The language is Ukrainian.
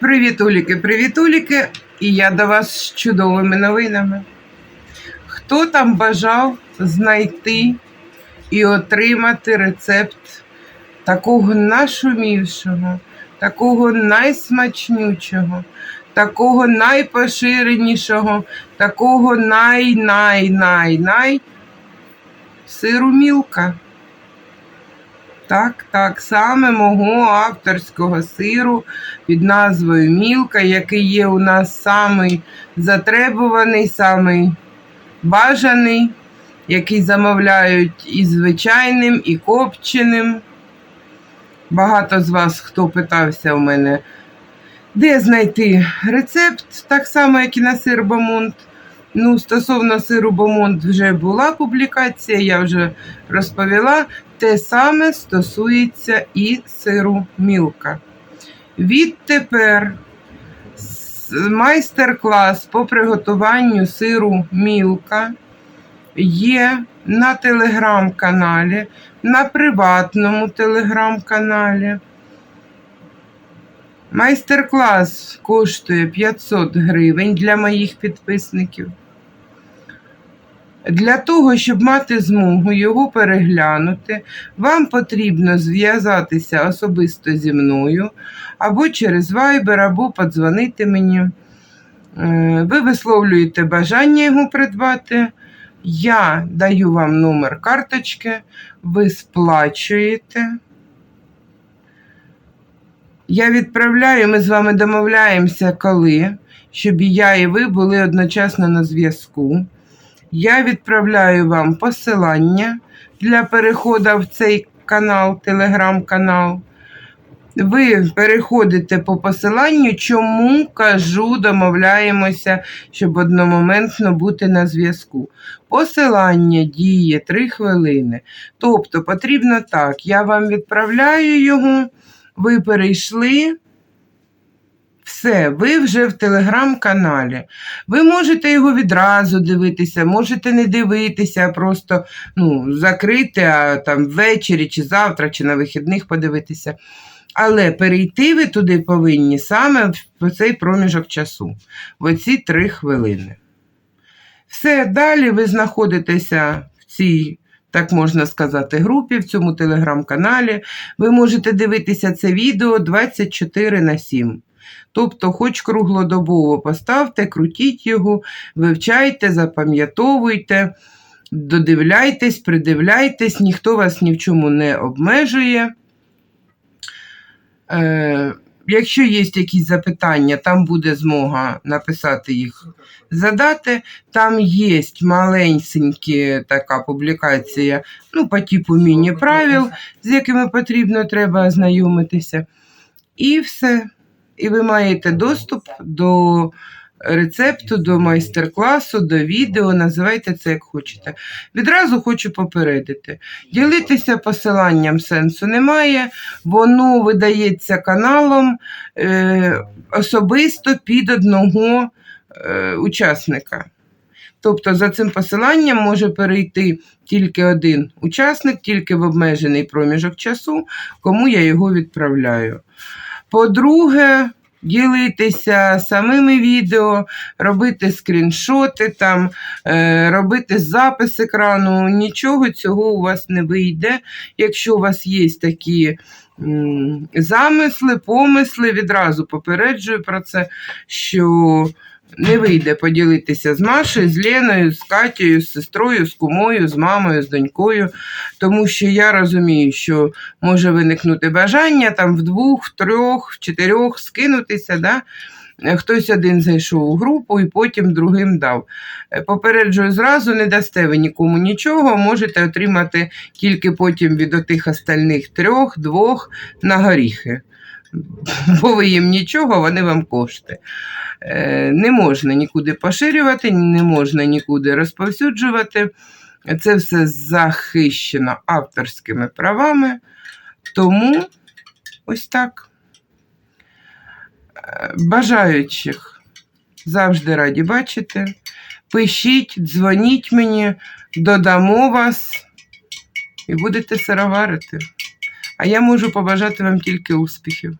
Привіт, Уліки, привіт, Уліки. І я до вас з чудовими новинами. Хто там бажав знайти і отримати рецепт такого нашумівшого, такого найсмачнючого, такого найпоширенішого, такого най-най-най-най сиру мілка? Так, так, саме мого авторського сиру під назвою Мілка, який є у нас самий затребуваний, самий бажаний, який замовляють і звичайним, і копченим. Багато з вас, хто питався у мене, де знайти рецепт, так само, як і на сир Бомонт. Ну, стосовно сиру Бомонт вже була публікація, я вже розповіла. Те саме стосується і сиру Мілка. Відтепер майстер-клас по приготуванню сиру Мілка є на телеграм-каналі, на приватному телеграм-каналі. Майстер-клас коштує 500 гривень для моїх підписників. Для того, щоб мати змогу його переглянути, вам потрібно зв'язатися особисто зі мною або через Viber, або подзвонити мені. Е, Ви висловлюєте бажання його придбати. Я даю вам номер карточки, ви сплачуєте. Я відправляю, ми з вами домовляємося, коли, щоб і я, і ви були одночасно на зв'язку. Я відправляю вам посилання для переходу в цей канал, телеграм-канал. Ви переходите по посиланню, чому кажу, домовляємося, щоб одномоментно бути на зв'язку. Посилання діє 3 хвилини. Тобто потрібно так, я вам відправляю його, ви перейшли. Все, ви вже в телеграм-каналі. Ви можете його відразу дивитися, можете не дивитися, а просто ну, закрити а там ввечері, чи завтра, чи на вихідних подивитися. Але перейти ви туди повинні саме в цей проміжок часу, в оці три хвилини. Все, далі ви знаходитеся в цій, так можна сказати, групі, в цьому телеграм-каналі. Ви можете дивитися це відео 24 на 7. Тобто, хоч круглодобово поставте, крутіть його, вивчайте, запам'ятовуйте, додивляйтесь, придивляйтесь, ніхто вас ні в чому не обмежує. Е, якщо є якісь запитання, там буде змога написати їх, задати. Там є маленька така публікація, ну, по типу міні-правил, з якими потрібно треба ознайомитися. І все. І ви маєте доступ до рецепту, до майстер-класу, до відео, називайте це як хочете. Відразу хочу попередити. Ділитися посиланням сенсу немає, воно видається каналом е, особисто під одного е, учасника. Тобто за цим посиланням може перейти тільки один учасник, тільки в обмежений проміжок часу, кому я його відправляю. По-друге, ділитися самими відео, робити скріншоти, там, е, робити запис екрану. Нічого цього у вас не вийде. Якщо у вас є такі замисли, помисли, відразу попереджую про це, що не вийде поділитися з Машею, з Леною, з Катєю, з сестрою, з кумою, з мамою, з донькою, тому що я розумію, що може виникнути бажання там в двох, в трьох, в чотирьох скинутися. Да? Е, Хтось один зайшов у групу і потім другим дав. Е, Попереджую зразу, не дасте ви нікому нічого, можете отримати тільки потім від отих остальних трьох, двох на горіхи. Бо ви їм нічого, вони вам кошти. Е, Не можна нікуди поширювати, не можна нікуди розповсюджувати. Це все захищено авторськими правами. Тому ось так. Е, бажаючих завжди раді бачити. Пишіть, дзвоніть мені, додамо вас і будете сироварити. А я можу побажати вам тільки успіхів.